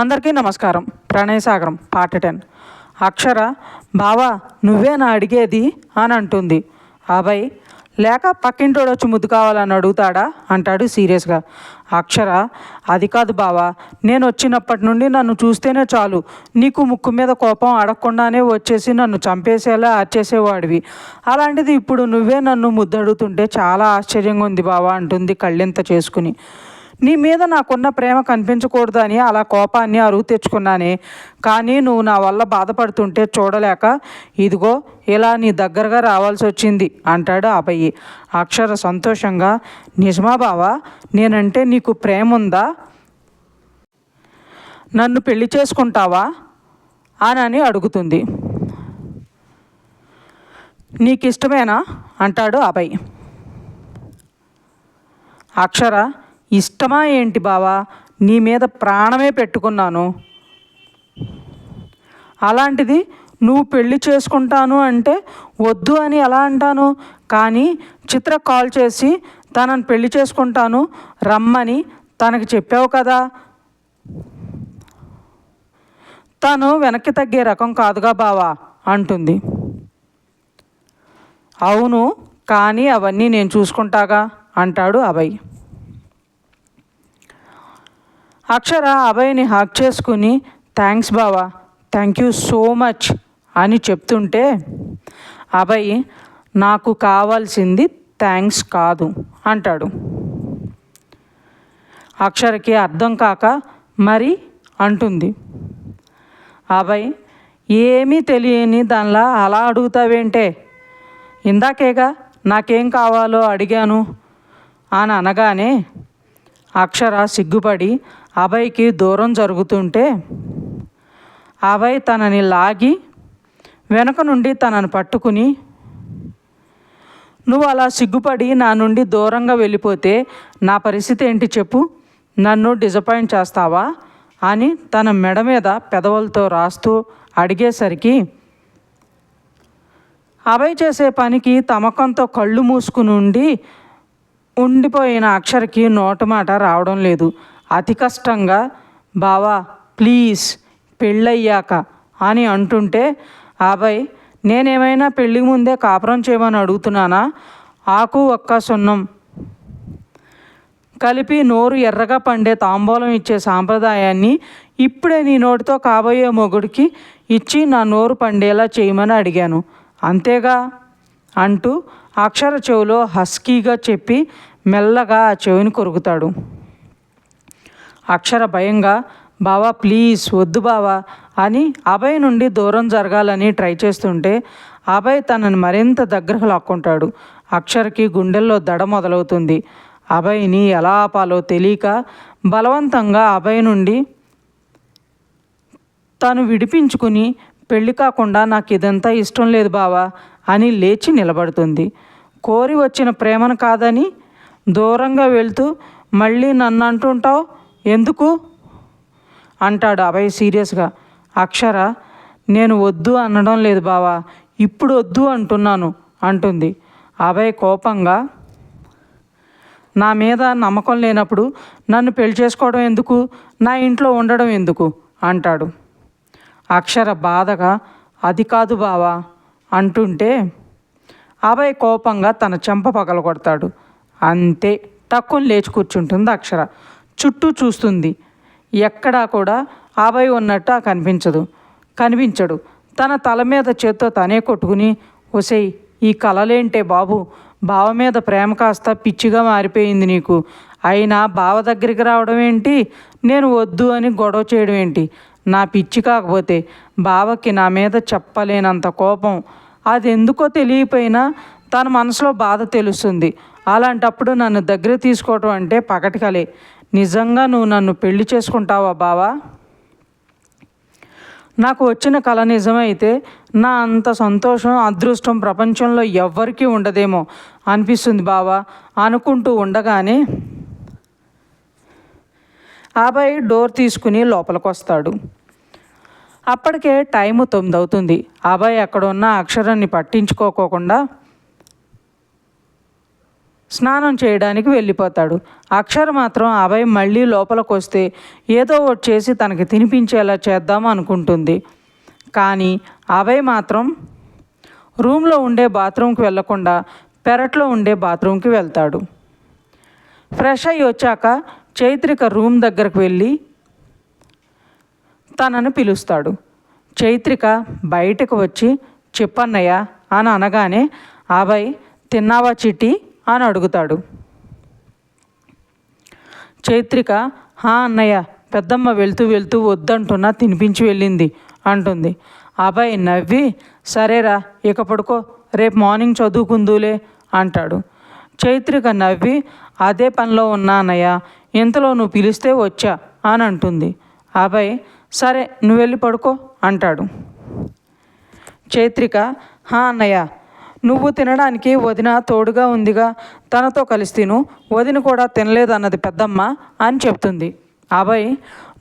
అందరికీ నమస్కారం. Pranayasagaram part ten. అక్షర బావా నువ్వేనా అడిగేది అని అంటుంది. అభయ్ లేక పక్కింటోడు వచ్చి ముద్దు కావాలని అడుగుతాడా? అంటాడు సీరియస్గా. అక్షర అది కాదు బావా నేను వచ్చినప్పటి నుండి నన్ను చూస్తేనే చాలు. నీకు ముక్కు మీద కోపం అడగకుండానే వచ్చేసి నన్ను చంపేసేలా అర్చేసేవాడివి. అలాంటిది ఇప్పుడు నువ్వే నన్ను ముద్దు అడుగుతుంటే చాలా ఆశ్చర్యంగా ఉంది బావా అంటుంది కళ్ళెంత చేసుకుని. నీ మీద నాకున్న ప్రేమ కనిపించకూడదని అలా కోపాన్ని అరువు తెచ్చుకున్నానే. కానీ నువ్వు నా వల్ల బాధపడుతుంటే చూడలేక ఇదిగో ఇలా నీ దగ్గరగా రావాల్సి వచ్చింది అంటాడు అభయ్ అక్షర సంతోషంగా నిజమా బావా నేనంటే నీకు ప్రేమ ఉందా నన్ను పెళ్ళి చేసుకుంటావా? అని అడుగుతుంది. నీకు ఇష్టమేనా అంటాడు అభయ్. అక్షర ఇష్టమా ఏంటి బావా? నీ మీద ప్రాణమే పెట్టుకున్నాను. అలాంటిది నువ్వు పెళ్ళి చేసుకుంటాను అంటే వద్దు అని ఎలా అంటాను? కానీ చిత్ర కాల్ చేసి తనను పెళ్ళి చేసుకుంటాను రమ్మని తనకి చెప్పావు కదా. తను వెనక్కి తగ్గే రకం కాదుగా బావా అంటుంది. అవును కానీ అవన్నీ నేను చూసుకుంటాగా అంటాడు అభయ్. అక్షర అభయ్ని హక్ చేసుకుని థ్యాంక్స్ బావా థ్యాంక్ యూ సో మచ్ అని చెప్తుంటే అభయ్ నాకు కావాల్సింది థ్యాంక్స్ కాదు అంటాడు. అక్షరకి అర్థం కాక మరి అంటుంది. అభయ్ ఏమీ తెలియని దానిలా అలా అడుగుతావేంటే? ఇందాకేగా నాకేం కావాలో అడిగాను అని అనగానే అక్షర సిగ్గుపడి అభయ్కి దూరం జరుగుతుంటే అభయ్ తనని లాగి వెనక నుండి తనని పట్టుకుని నువ్వు అలా సిగ్గుపడి నా నుండి దూరంగా వెళ్ళిపోతే నా పరిస్థితి ఏంటి చెప్పు? నన్ను డిసప్పాయింట్ చేస్తావా? అని తన మెడ మీద పెదవులతో రాస్తూ అడిగేసరికి అభయ్ చేసే పనికి తమకంతో కళ్ళు మూసుకుని ఉండి ఉండిపోయిన అక్షరకి నోటమాట రావడం లేదు. అతి కష్టంగా బావా ప్లీజ్ పెళ్ళయ్యాక అని అంటుంటే అభయ్ నేనేమైనా పెళ్ళి ముందే కాపురం చేయమని అడుగుతున్నానా? ఆకు ఒక్క సున్నం. కలిపి నోరు ఎర్రగా పండే తాంబూలం ఇచ్చే సాంప్రదాయాన్ని ఇప్పుడే నీ నోటితో కాబోయే మొగుడికి ఇచ్చి నా నోరు పండేలా చేయమని అడిగాను. అంతేగా? అంటూ అక్షర చెవిలో హస్కీగా చెప్పి మెల్లగా ఆ చెవిని కొరుకుతాడు. అక్షర భయంగా బావా ప్లీజ్ వద్దు బావా అని అభయ్ నుండి దూరం జరగాలని ట్రై చేస్తుంటే అభయ్ తనని మరింత దగ్గరకు లాక్కుంటాడు. అక్షరకి గుండెల్లో దడ మొదలవుతుంది. అభయ్ని ఎలా ఆపాలో తెలియక బలవంతంగా అభయ్ నుండి తను విడిపించుకుని పెళ్ళి కాకుండా నాకు ఇదంతా ఇష్టం లేదు బావా అని లేచి నిలబడుతుంది. కోరి వచ్చిన ప్రేమను కాదని దూరంగా వెళ్తూ మళ్ళీ నన్ను అంటుంటావు? ఎందుకు? అంటాడు అభయ్ సీరియస్గా. అక్షర నేను వద్దు అనడం లేదు బావా ఇప్పుడు వద్దు అంటున్నాను అంటుంది. అభయ్ కోపంగా నా మీద నమ్మకం లేనప్పుడు నన్ను పెళ్ళి చేసుకోవడం ఎందుకు? నా ఇంట్లో ఉండడం ఎందుకు? అంటాడు. అక్షర బాధగా అది కాదు బావా అంటుంటే అభయ్ కోపంగా తన చెంప పగలగొడతాడు. అంతే తక్కువ లేచి కూర్చుంటుంది అక్షర. చుట్టూ చూస్తుంది. ఎక్కడా కూడా ఆబాయి ఉన్నట్టు ఆ కనిపించదు. కనిపించడు. తన తల మీద చేత్తో తనే కొట్టుకుని ఒసేయ్ ఈ కలలేంటే బాబు? బావ మీద ప్రేమ కాస్త పిచ్చిగా మారిపోయింది నీకు. అయినా బావ దగ్గరికి రావడం ఏంటి? నేను వద్దు అని గొడవ చేయడం ఏంటి? నా పిచ్చి కాకపోతే బావకి నా మీద చెప్పలేనంత కోపం. అది ఎందుకో తెలియపోయినా తన మనసులో బాధ తెలుస్తుంది. అలాంటప్పుడు నన్ను దగ్గర తీసుకోవటం అంటే పగటికలే నిజంగా నువ్వు నన్ను పెళ్ళి చేసుకుంటావా బావా? నాకు వచ్చిన కళ నిజమైతే నా అంత సంతోషం అదృష్టం ప్రపంచంలో ఎవ్వరికీ ఉండదేమో అనిపిస్తుంది బావా. అనుకుంటూ ఉండగానే అబ్బాయి డోర్ తీసుకుని లోపలికి వస్తాడు అప్పటికే టైము తొమ్మిది అవుతుంది అబ్బాయి అక్కడ ఉన్న అక్షరాన్ని పట్టించుకోకోకుండా స్నానం చేయడానికి వెళ్ళిపోతాడు. అక్షర మాత్రం అభయ్ మళ్ళీ లోపలికి వస్తే ఏదో ఒకటి చేసి తనకి తినిపించేలా చేద్దాం అనుకుంటుంది. కానీ అభయ్ మాత్రం రూమ్లో ఉండే బాత్రూమ్కి వెళ్ళకుండా పెరట్లో ఉండే బాత్రూమ్కి వెళ్తాడు. ఫ్రెష్ అయ్యి వచ్చాక చైత్రిక రూమ్ దగ్గరకు వెళ్ళి తనను పిలుస్తాడు. చైత్రిక బయటకు వచ్చి చెప్పన్నయ్య అని అనగానే అభయ్ తిన్నావా చిట్టి? అని అడుగుతాడు. చైత్రిక హా అన్నయ్య పెద్దమ్మ వెళ్తూ వెళ్తూ వద్దంటున్నా తినిపించి వెళ్ళింది అంటుంది. అబ్బాయి నవ్వి సరేరా ఇక పడుకో రేపు మార్నింగ్ చదువుకుందులే అంటాడు. చైత్రిక నవ్వి అదే పనిలో ఉన్నా ఇంతలో నువ్వు పిలిస్తే వచ్చా అని అంటుంది. అబ్బాయి సరే నువ్వు వెళ్ళి పడుకో అంటాడు. చైత్రిక హా అన్నయ్య నువ్వు తినడానికి వదిన తోడుగా ఉందిగా తనతో కలిసి తిను వదిన కూడా తినలేదన్నది పెద్దమ్మ అని చెప్తుంది. అభయ్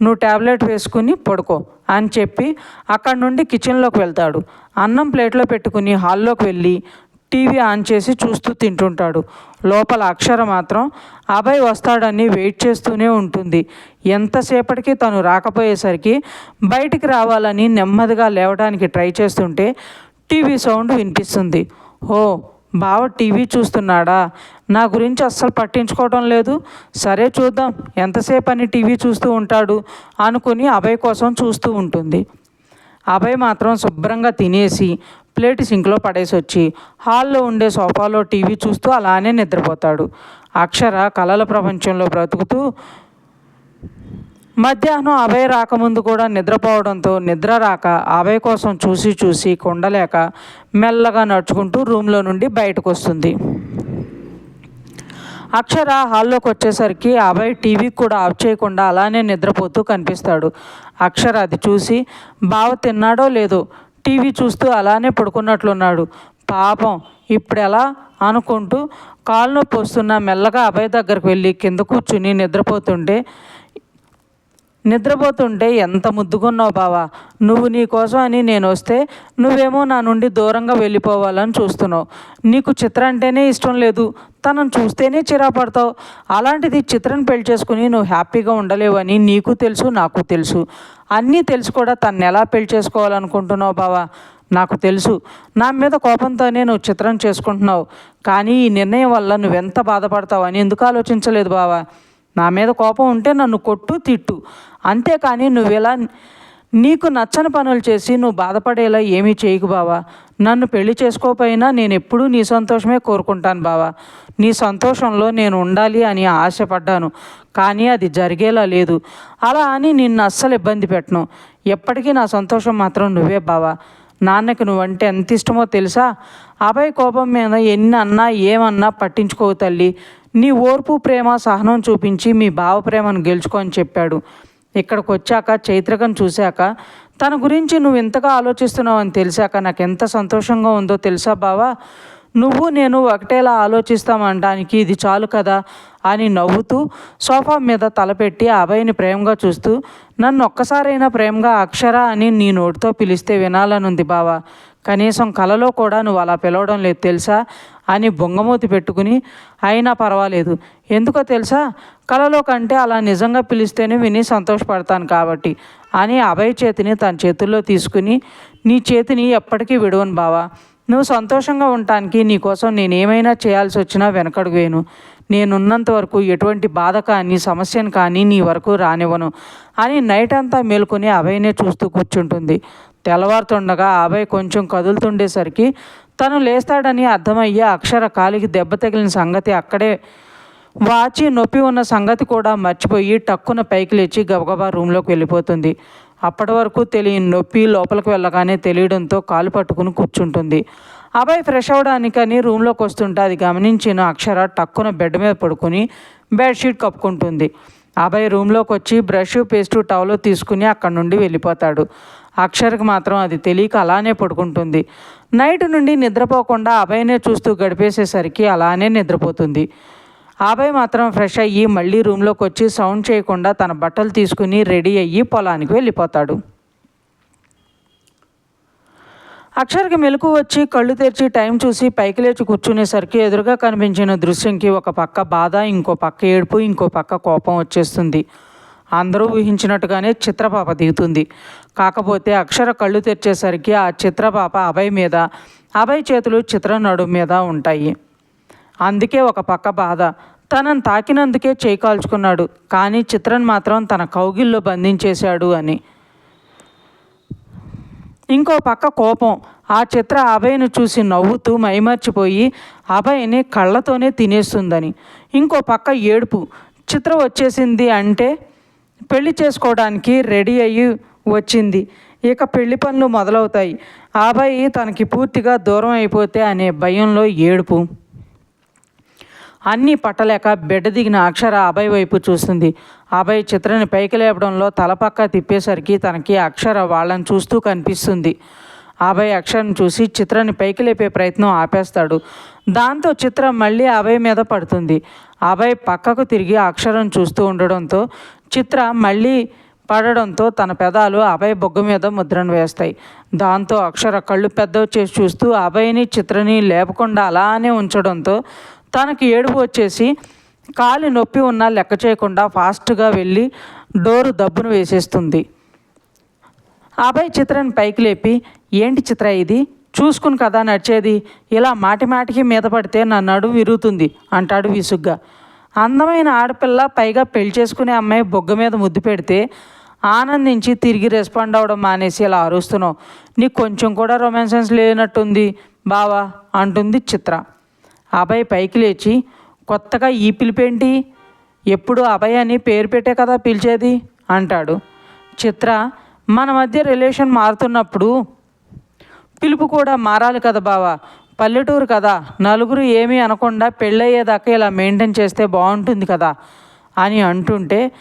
నువ్వు ట్యాబ్లెట్ వేసుకుని పడుకో అని చెప్పి అక్కడి నుండి కిచెన్లోకి వెళ్తాడు. అన్నం ప్లేట్లో పెట్టుకుని హాల్లోకి వెళ్ళి టీవీ ఆన్ చేసి చూస్తూ తింటుంటాడు. లోపల అక్షర మాత్రం అభయ్ వస్తాడని వెయిట్ చేస్తూనే ఉంటుంది. ఎంతసేపటికి తను రాకపోయేసరికి బయటికి రావాలని నెమ్మదిగా లేవడానికి ట్రై చేస్తుంటే టీవీ సౌండ్ వినిపిస్తుంది. ఓ బావ టీవీ చూస్తున్నాడా? నా గురించి అస్సలు పట్టించుకోవడం లేదు. సరే చూద్దాం ఎంతసేపు అని టీవీ చూస్తూ ఉంటాడు అనుకుని అభయ్ కోసం చూస్తూ ఉంటుంది. అభయ్ మాత్రం శుభ్రంగా తినేసి ప్లేట్ సింక్లో పడేసి వచ్చి హాల్లో ఉండే సోఫాలో టీవీ చూస్తూ అలానే నిద్రపోతాడు. అక్షర కళల ప్రపంచంలో బ్రతుకుతూ మధ్యాహ్నం అభయ రాకముందు కూడా నిద్రపోవడంతో నిద్ర రాక అభయ కోసం చూసి చూసి కొండలేక మెల్లగా నడుచుకుంటూ రూమ్లో నుండి బయటకు వస్తుంది. అక్షర హాల్లోకి వచ్చేసరికి అభయ్ టీవీ కూడా ఆఫ్ చేయకుండా అలానే నిద్రపోతూ కనిపిస్తాడు. అక్షర అది చూసి బావ తిన్నాడో లేదో టీవీ చూస్తూ అలానే పడుకున్నట్లున్నాడు. పాపం ఇప్పుడు ఎలా అనుకుంటూ కాలు నొప్పి వస్తున్న మెల్లగా అభయ్ దగ్గరకు వెళ్ళి కింద కూర్చుని నిద్రపోతుంటే నిద్రపోతుంటే ఎంత ముద్దుకున్నావు బావా? నువ్వు నీ కోసం అని నేను వస్తే నువ్వేమో నా నుండి దూరంగా వెళ్ళిపోవాలని చూస్తున్నావు. నీకు చిత్ర అంటేనే ఇష్టం లేదు. తనను చూస్తేనే చిరాపడతావు. అలాంటిది చిత్రను పెళ్ళి చేసుకుని నువ్వు హ్యాపీగా ఉండలేవని నీకు తెలుసు నాకు తెలుసు. అన్నీ తెలుసు కూడా తను ఎలా పెళ్ళి చేసుకోవాలనుకుంటున్నావు బావా? నాకు తెలుసు. నా మీద కోపంతోనే నువ్వు చిత్రం చేసుకుంటున్నావు. కానీ ఈ నిర్ణయం వల్ల నువ్వెంత బాధపడతావు అని ఎందుకు ఆలోచించలేదు బావా? నా మీద కోపం ఉంటే నన్ను కొట్టు తిట్టు. అంతేకాని నువ్వు ఇలా నీకు నచ్చని పనులు చేసి నువ్వు బాధపడేలా ఏమీ చేయకు బావా. నన్ను పెళ్ళి చేసుకోకపోయినా నేను ఎప్పుడూ నీ సంతోషమే కోరుకుంటాను బావా. నీ సంతోషంలో నేను ఉండాలి అని ఆశపడ్డాను కానీ అది జరిగేలా లేదు. అలా అని నిన్ను అస్సలు ఇబ్బంది పెట్టను. ఎప్పటికీ నా సంతోషం మాత్రం నువ్వే బావా. నాన్నకి నువ్వంటే ఎంత ఇష్టమో తెలుసా? అభయ కోపం మీద ఎన్ని అన్నా ఏమన్నా పట్టించుకోవు తల్లి. నీ ఓర్పు ప్రేమ సహనం చూపించి మీ బావ ప్రేమను గెలుచుకో అని చెప్పాడు. ఇక్కడికి వచ్చాక చైత్రికను చూశాక తన గురించి నువ్వు ఇంతగా ఆలోచిస్తున్నావు అని తెలిసాక నాకు ఎంత సంతోషంగా ఉందో తెలుసా బావా? నువ్వు నేను ఒకటేలా ఆలోచిస్తామనడానికి ఇది చాలు కదా అని నవ్వుతూ సోఫా మీద తలపెట్టి అభయ్ని ప్రేమగా చూస్తూ నన్ను ఒక్కసారైనా ప్రేమగా అక్షర అని నీ నోటితో పిలిస్తే వినాలనుంది బావా. కనీసం కలలో కూడా నువ్వు అలా పిలవడం లేదు తెలుసా? అని బొంగమూతి పెట్టుకుని అయినా పర్వాలేదు. ఎందుకో తెలుసా? కలలో కంటే అలా నిజంగా పిలిస్తేనే విని సంతోషపడతాను కాబట్టి అని అభయ చేతిని తన చేతుల్లో తీసుకుని నీ చేతిని ఎప్పటికీ విడవను బావా. నువ్వు సంతోషంగా ఉండటానికి నీకోసం నేను ఏమైనా చేయాల్సి వచ్చినా వెనకడుగు నేనున్నంత వరకు ఎటువంటి బాధ కానీ సమస్యను కానీ నీ వరకు రానివ్వను. అని నైట్ అంతా మేలుకొని అభయ్నే చూస్తూ కూర్చుంటుంది. తెల్లవారుతుండగా అభయ్ కొంచెం కదులుతుండేసరికి తను లేస్తాడని అర్థమయ్యే అక్షర కాలికి దెబ్బ తగిలిన సంగతి అక్కడే వాచి నొప్పి ఉన్న సంగతి కూడా మర్చిపోయి టక్కున పైకి లేచి గబగబా రూమ్లోకి వెళ్ళిపోతుంది. అప్పటి వరకు తెలియని నొప్పి లోపలికి వెళ్ళగానే తెలియడంతో కాలు పట్టుకుని కూర్చుంటుంది. అబ్బాయి ఫ్రెష్ అవడానికని రూమ్లోకి వస్తుంటే అది గమనించిన అక్షర టక్కున బెడ్ మీద పడుకుని బెడ్షీట్ కప్పుకుంటుంది. అబ్బాయి రూమ్లోకి వచ్చి బ్రష్ పేస్టు టవలో తీసుకుని అక్కడి నుండి వెళ్ళిపోతాడు. అక్షర్కి మాత్రం అది తెలియక అలానే పడుకుంటుంది. నైట్ నుండి నిద్రపోకుండా అభయనే చూస్తూ గడిపేసేసరికి అలానే నిద్రపోతుంది. అభయ్ మాత్రం ఫ్రెష్ అయ్యి మళ్ళీ రూమ్లోకి వచ్చి సౌండ్ చేయకుండా తన బట్టలు తీసుకుని రెడీ అయ్యి పొలానికి వెళ్ళిపోతాడు. అక్షర్కి మెలకు వచ్చి కళ్ళు తెరిచి టైం చూసి పైకి లేచి కూర్చునేసరికి ఎదురుగా కనిపించిన దృశ్యంకి ఒక పక్క బాధ ఇంకో పక్క ఏడుపు ఇంకో పక్క కోపం వచ్చేస్తుంది. అందరూ ఊహించినట్టుగానే చిత్రపాప దిగుతుంది. కాకపోతే అక్షర కళ్ళు తెరిచేసరికి ఆ చిత్రపాప అభయ్ మీద అభయ్ చేతులు చిత్ర నడుము మీద ఉంటాయి. అందుకే ఒక పక్క బాధ. తనను తాకినందుకే చేయి కాల్చుకున్నాడు. కానీ చిత్రన్ మాత్రం తన కౌగిల్లో బంధించేశాడు అని. ఇంకో పక్క కోపం. ఆ చిత్ర అభయ్ను చూసి నవ్వుతూ మైమర్చిపోయి అభయ్ని కళ్ళతోనే తినేస్తుందని. ఇంకో పక్క ఏడుపు. చిత్ర వచ్చేసింది అంటే పెళ్ళి చేసుకోవడానికి రెడీ అయ్యి వచ్చింది. ఇక పెళ్ళి పనులు మొదలవుతాయి. అభయ్ తనకి పూర్తిగా దూరం అయిపోతే అనే భయంలో ఏడుపు. అన్నీ పట్టలేక బిడ్డ దిగిన అక్షర అభయ్ వైపు చూస్తుంది అభయ్ చిత్రని పైకి లేపడంలో తలపక్క తిప్పేసరికి తనకి అక్షర వాళ్ళని చూస్తూ కనిపిస్తుంది. అభయ్ అక్షరను చూసి చిత్రని పైకి లేపే ప్రయత్నం ఆపేస్తాడు. దాంతో చిత్ర మళ్ళీ అభయ్ మీద పడుతుంది. అభయ్ పక్కకు తిరిగి అక్షరం చూస్తూ ఉండడంతో చిత్ర మళ్ళీ పడడంతో తన పెదాలు అభయ్ బొగ్గు మీద ముద్రను వేస్తాయి. దాంతో అక్షర కళ్ళు పెద్దవి చేసి చూస్తూ అభయ్ని చిత్రని లేపకుండా అలానే ఉంచడంతో తనకి ఏడుపు వచ్చేసి కాలి నొప్పి ఉన్నా లెక్క చేయకుండా ఫాస్ట్గా వెళ్ళి డోరు దబ్బును వేసేస్తుంది. ఆపై చిత్రని పైకి లేపి ఏంటి చిత్ర ఇది? చూసుకుని కదా నడిచేది. ఇలా మాటి మాటికి మీద పడితే నా నడుము విరుగుతుంది అంటాడు విసుగ్గా. అందమైన ఆడపిల్ల పైగా పెళ్ళి చేసుకునే అమ్మాయి బొగ్గ మీద ముద్దు పెడితే ఆనందించి తిరిగి రెస్పాండ్ అవ్వడం మానేసి ఇలా అరుస్తున్నావు. నీకు కొంచెం కూడా రొమాన్సెన్స్ లేనట్టుంది బావా అంటుంది చిత్ర. అభయ్ పైకి లేచి కొత్తగా ఈ పిలిపేంటి? ఎప్పుడు అభయ్ అని పేరు పెట్టే కదా పిలిచేది? అంటాడు. చిత్ర మన మధ్య రిలేషన్ మారుతున్నప్పుడు పిలుపు కూడా మారాలి కదా బావా. పల్లెటూరు కదా. నలుగురు ఏమీ అనకుండా పెళ్ళయ్యేదాకా ఇలా మెయింటైన్ చేస్తే బాగుంటుంది కదా అని అంటుంటే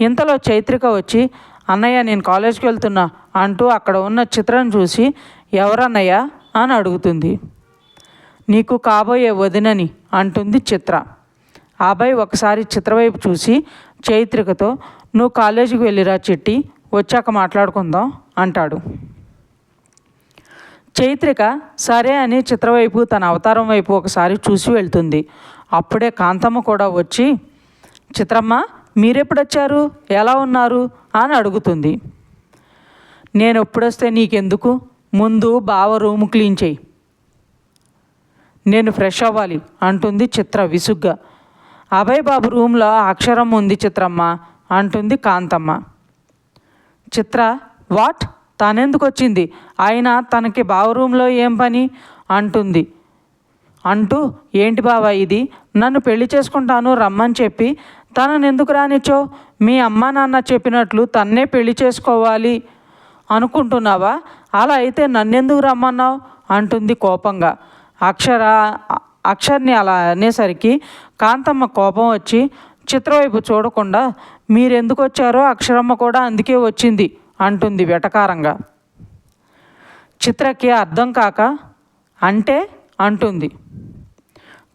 ఇంతలో చైత్రిక వచ్చి అన్నయ్య నేను కాలేజ్కి వెళ్తున్నా అంటూ అక్కడ ఉన్న చిత్రం చూసి ఎవరన్నయ్య? అని అడుగుతుంది. నీకు కాబోయే వదినని అంటుంది చిత్ర. అబ్బాయి ఒకసారి చిత్రవైపు చూసి చైత్రికతో నువ్వు కాలేజీకి వెళ్ళిరా చెట్టి వచ్చాక మాట్లాడుకుందాం అంటాడు. చైత్రిక సరే అని చిత్రవైపు తన అవతారం వైపు ఒకసారి చూసి వెళ్తుంది. అప్పుడే కాంతమ్మ కూడా వచ్చి చిత్రమ్మ మీరెప్పుడు వచ్చారు ఎలా ఉన్నారు? అని అడుగుతుంది. నేను ఎప్పుడొస్తే నీకెందుకు? ముందు బావ రూము క్లీన్ చేయి. నేను ఫ్రెష్ అవ్వాలి అంటుంది చిత్ర విసుగ్గా. అభయ్ బాబు రూమ్లో అక్షరం ఉంది చిత్రమ్మ అంటుంది కాంతమ్మ. చిత్ర వాట్? తనెందుకు వచ్చింది ఆయన తనకి బావ రూమ్లో ఏం పని? అంటుంది. అంటూ ఏంటి బావా ఇది? నన్ను పెళ్ళి చేసుకుంటాను రమ్మని చెప్పి తనను ఎందుకు రానిచ్చో మీ అమ్మ నాన్న చెప్పినట్లు తన్నే పెళ్ళి చేసుకోవాలి అనుకుంటున్నావా? అలా అయితే నన్నెందుకు రమ్మన్నావు? అంటుంది కోపంగా. అక్షర అక్షర్ని అలా అనేసరికి కాంతమ్మ కోపం వచ్చి చిత్రవైపు చూడకుండా మీరెందుకు వచ్చారో అక్షరమ్మ కూడా అందుకే వచ్చింది అంటుంది వెటకారంగా. చిత్రకి అర్థం కాక అంటే? అంటుంది.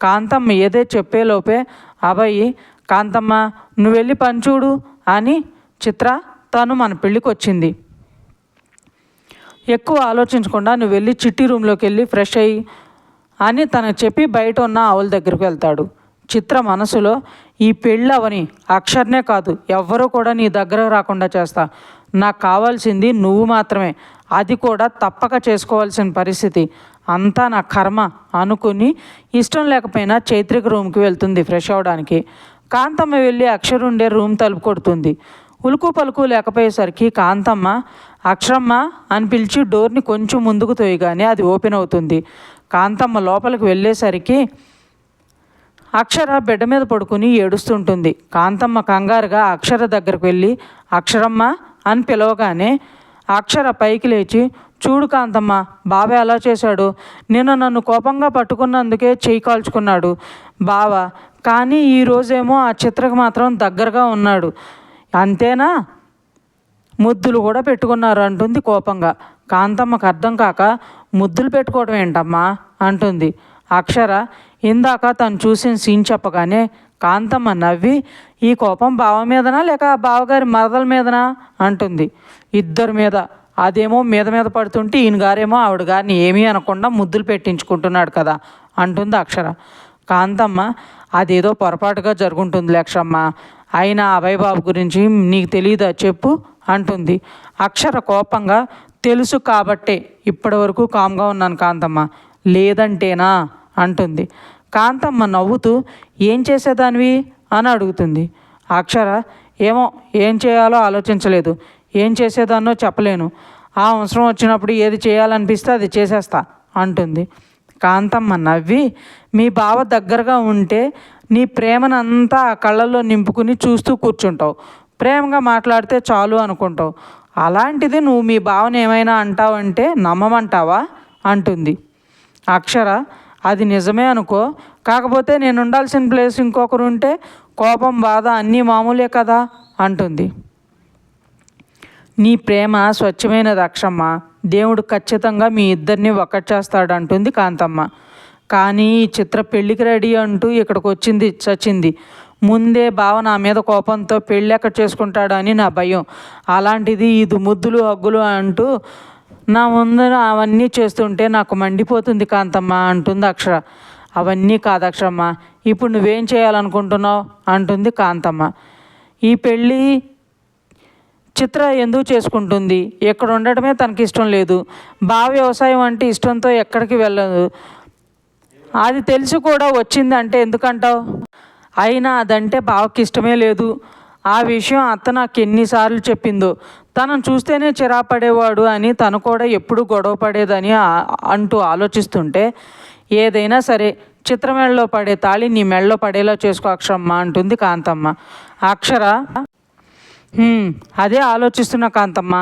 కాంతమ్మ ఏదే చెప్పేలోపే అబ్బాయి కాంతమ్మ నువ్వు వెళ్ళి పని చూడు అని చిత్ర తను మన పెళ్ళికి వచ్చింది ఎక్కువ ఆలోచించకుండా నువ్వు వెళ్ళి చిట్టి రూమ్లోకి వెళ్ళి ఫ్రెష్ అయ్యి అని తనకు చెప్పి బయట ఉన్న ఆవుల దగ్గరికి వెళ్తాడు. చిత్ర మనసులో ఈ పెళ్ళవని అక్షర్నే కాదు ఎవ్వరూ కూడా నీ దగ్గర రాకుండా చేస్తా. నాకు కావాల్సింది నువ్వు మాత్రమే. అది కూడా తప్పక చేసుకోవాల్సిన పరిస్థితి. అంతా నా కర్మ అనుకుని ఇష్టం లేకపోయినా చైత్రిక రూమ్కి వెళ్తుంది ఫ్రెష్ అవడానికి. కాంతమ్మ వెళ్ళి అక్షర్ ఉండే రూమ్ తలుపు కొడుతుంది. ఉలుకు పలుకు లేకపోయేసరికి కాంతమ్మ అక్షరమ్మ అని పిలిచి డోర్ని కొంచెం ముందుకు తోయగానే అది ఓపెన్ అవుతుంది. కాంతమ్మ లోపలికి వెళ్ళేసరికి అక్షర బెడ్ మీద పడుకుని ఏడుస్తుంటుంది. కాంతమ్మ కంగారుగా అక్షర దగ్గరకు వెళ్ళి అక్షరమ్మ అని పిలవగానే అక్షర పైకి లేచి చూడు కాంతమ్మ బావ ఎలా చేశాడు? నిన్న నన్ను కోపంగా పట్టుకున్నందుకే చేయి కాల్చుకున్నాడు. బావ కానీ ఈరోజేమో ఆ చిత్రకు మాత్రం దగ్గరగా ఉన్నాడు. అంతేనా? ముద్దులు కూడా పెట్టుకున్నారు అంటుంది కోపంగా. కాంతమ్మకు అర్థం కాక ముద్దులు పెట్టుకోవడం ఏంటమ్మా? అంటుంది. అక్షర ఇందాక తను చూసిన సీన్ చెప్పగానే కాంతమ్మ నవ్వి ఈ కోపం బావ మీదనా లేక బావగారి మరదల మీదనా? అంటుంది. ఇద్దరి మీద. అదేమో మీద మీద పడుతుంటే ఈయన గారేమో ఆవిడ గారిని ఏమీ అనకుండా ముద్దులు పెట్టించుకుంటున్నాడు కదా అంటుంది అక్షర. కాంతమ్మ అదేదో పొరపాటుగా జరుగుంటుంది లక్షమ్మ. అయినా అభయ్ బాబు గురించి నీకు తెలియదా చెప్పు అంటుంది. అక్షర కోపంగా తెలుసు కాబట్టే ఇప్పటి వరకు కామ్గా ఉన్నాను కాంతమ్మ. లేదంటేనా? అంటుంది. కాంతమ్మ నవ్వుతూ ఏం చేసేదానివి? అని అడుగుతుంది. అక్షర ఏమో ఏం చేయాలో ఆలోచించలేదు. ఏం చేసేదాన్నో చెప్పలేను. ఆ అవసరం వచ్చినప్పుడు ఏది చేయాలనిపిస్తే అది చేసేస్తా అంటుంది. కాంతమ్మ నవ్వి మీ బావ దగ్గరగా ఉంటే నీ ప్రేమనంతా ఆ కళ్ళల్లో నింపుకుని చూస్తూ కూర్చుంటావు. ప్రేమగా మాట్లాడితే చాలు అనుకుంటావు. అలాంటిది నువ్వు మీ భావన ఏమైనా అంటావంటే నమ్మమంటావా? అంటుంది. అక్షర అది నిజమే అనుకో. కాకపోతే నేను ఉండాల్సిన ప్లేస్ ఇంకొకరు ఉంటే కోపం బాధ అన్నీ మామూలే కదా? అంటుంది. నీ ప్రేమ స్వచ్ఛమైనది అక్షమ్మ. దేవుడు ఖచ్చితంగా మీ ఇద్దరిని ఒకటి చేస్తాడు అంటుంది కాంతమ్మ. కానీ ఈ చిత్ర పెళ్ళికి రెడీ అంటూ ఇక్కడికి వచ్చింది చచ్చింది. ముందే బావ నా మీద కోపంతో పెళ్ళి చేసుకుంటాడని నా భయం. అలాంటిది ఇది ముద్దులు హగ్గులు అంటూ నా ముందర అవన్నీ చేస్తుంటే నాకు మండిపోతుంది కాంతమ్మ అంటుంది అక్షర. అవన్నీ కాదు అక్షరమ్మ ఇప్పుడు నువ్వేం చేయాలనుకుంటున్నావు? అంటుంది కాంతమ్మ. ఈ పెళ్ళి చిత్ర ఎందుకు చేసుకుంటుంది? ఇక్కడ ఉండటమే తనకి ఇష్టం లేదు. బావ వ్యవసాయం అంటే ఇష్టంతో ఎక్కడికి వెళ్ళదు. అది తెలిసి కూడా వచ్చింది అంటే ఎందుకంటావు? అయినా అదంటే బావకి ఇష్టమే లేదు. ఆ విషయం అత్త నాకు ఎన్నిసార్లు చెప్పిందో. తనను చూస్తేనే చిరాపడేవాడు అని తను కూడా ఎప్పుడు గొడవ పడేదని అంటూ ఆలోచిస్తుంటే ఏదైనా సరే చిత్ర మెడలో పడే తాళి నీ మెడలో పడేలా చేసుకో అక్షరమ్మ అంటుంది కాంతమ్మ. అక్షర అదే ఆలోచిస్తున్న కాంతమ్మ.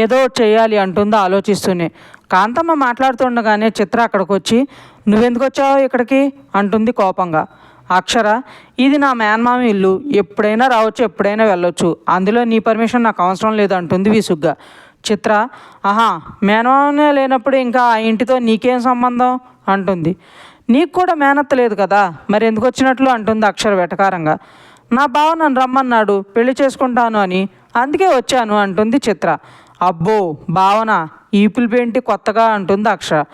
ఏదో చేయాలి అంటుందో ఆలోచిస్తూనే. కాంతమ్మ మాట్లాడుతుండగానే చిత్ర అక్కడికి వచ్చి నువ్వెందుకు వచ్చావు ఇక్కడికి? అంటుంది కోపంగా. అక్షర ఇది నా మేనమామ ఇల్లు. ఎప్పుడైనా రావచ్చు ఎప్పుడైనా వెళ్ళొచ్చు. అందులో నీ పర్మిషన్ నాకు అవసరం లేదు అంటుంది విసుగ్గా. చిత్ర ఆహా మేనమామనే లేనప్పుడు ఇంకా ఆ ఇంటితో నీకేం సంబంధం? అంటుంది. నీకు కూడా మేనత్త లేదు కదా? మరి ఎందుకు వచ్చినట్లు? అంటుంది అక్షర వెటకారంగా. నా బావ నన్ను రమ్మన్నాడు పెళ్ళి చేసుకుంటాను అని. అందుకే వచ్చాను అంటుంది చిత్ర. అబ్బో భావన ఈపులు పిలిపేంటి కొత్తగా? అంటుంది అక్షర.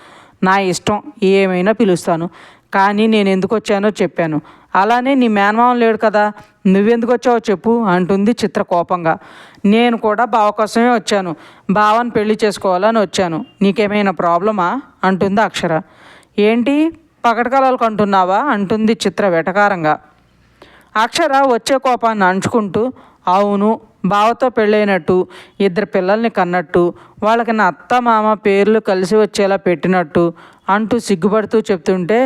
నా ఇష్టం ఏమైనా పిలుస్తాను. కానీ నేను ఎందుకు వచ్చానో చెప్పాను. అలానే నీ మేనమామ లేడు కదా నువ్వెందుకు వచ్చావో చెప్పు అంటుంది చిత్ర కోపంగా. నేను కూడా బావ కోసమే వచ్చాను. బావని పెళ్ళి చేసుకోవాలని వచ్చాను. నీకేమైనా ప్రాబ్లమా? అంటుంది అక్షర. ఏంటి? పగటకాలకు అంటున్నావా అంటుంది చిత్ర వెటకారంగా. అక్షర వచ్చే కోపాన్ని అంచుకుంటూ అవును బావతో పెళ్ళైనట్టు ఇద్దరు పిల్లల్ని కన్నట్టు వాళ్ళకి నా అత్త మామ పేర్లు కలిసి వచ్చేలా పెట్టినట్టు అంటూ సిగ్గుపడుతూ చెప్తుంటే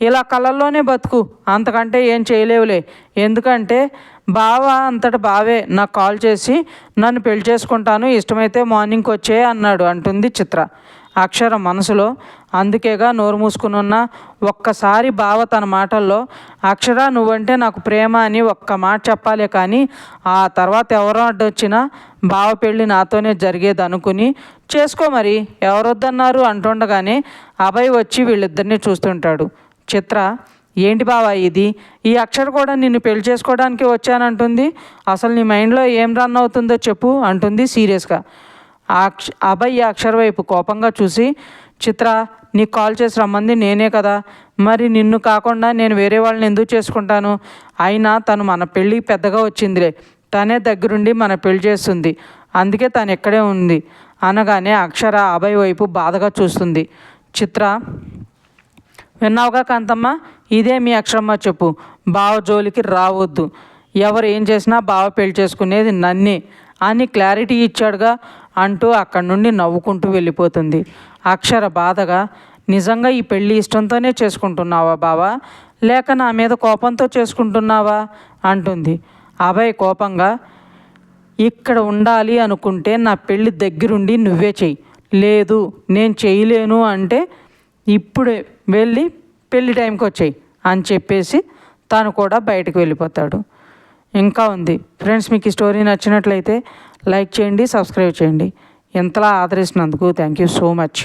ఇలా కళ్ళల్లోనే బతుకు అంతకంటే ఏం చేయలేవులే. ఎందుకంటే బావ అంతటి బావే నాకు కాల్ చేసి నన్ను పెళ్ళి చేసుకుంటాను ఇష్టమైతే మార్నింగ్కి వచ్చే అన్నాడు అంటుంది చిత్ర. అక్షర మనసులో. అందుకేగా నోరు మూసుకునున్న ఒక్కసారి బావ తన మాటల్లో అక్షర నువ్వంటే నాకు ప్రేమ అని ఒక్క మాట చెప్పాలే కానీ ఆ తర్వాత ఎవరో అడ్డొచ్చినా బావ పెళ్ళి నాతోనే జరిగేది అనుకుని చేసుకో మరి ఎవరొద్దన్నారు? అంటుండగానే అభయ్ వచ్చి వీళ్ళిద్దరిని చూస్తుంటాడు. చిత్ర ఏంటి బావా ఇది? ఈ అక్షర కూడా నిన్ను పెళ్ళి చేసుకోవడానికి వచ్చానంటుంది? అసలు నీ మైండ్లో ఏం రన్ అవుతుందో చెప్పు అంటుంది సీరియస్గా. అక్ష అభయ్ అక్షర్ అక్షర వైపు కోపంగా చూసి చిత్ర నీకు కాల్ చేసి రమ్మంది నేనే కదా. మరి నిన్ను కాకుండా నేను వేరే వాళ్ళని ఎందుకు చేసుకుంటాను? అయినా తను మన పెళ్ళి పెద్దగా వచ్చిందిలే. తనే దగ్గరుండి మన పెళ్ళి చేస్తుంది. అందుకే తను ఇక్కడే ఉంది. అనగానే అక్షర అభయ్ వైపు బాధగా చూస్తుంది. చిత్ర విన్నావుగా కాంతమ్మ? ఇదే మీ అక్షరమ్మ చెప్పు. బావ జోలికి రావద్దు. ఎవరు ఏం చేసినా బావ పెళ్ళి చేసుకునేది నన్నే అని క్లారిటీ ఇచ్చాడుగా అంటూ అక్కడి నుండి నవ్వుకుంటూ వెళ్ళిపోతుంది. అక్షర బాధగా నిజంగా ఈ పెళ్ళి ఇష్టంతోనే చేసుకుంటున్నావా బావా? లేక నా మీద కోపంతో చేసుకుంటున్నావా? అంటుంది. అభయ్ కోపంగా ఇక్కడ ఉండాలి అనుకుంటే నా పెళ్ళి దగ్గరుండి నువ్వే చెయ్యి. లేదు నేను చేయలేను అంటే ఇప్పుడే వెళ్ళి పెళ్ళి టైంకి వచ్చాయి అని చెప్పేసి తను కూడా బయటకు వెళ్ళిపోతాడు. ఇంకా ఉంది. ఫ్రెండ్స్ మీకు ఈ స్టోరీ నచ్చినట్లయితే లైక్ చేయండి సబ్స్క్రైబ్ చేయండి. ఎంతలా ఆదరిస్తున్నందుకు థ్యాంక్ యూ సో మచ్.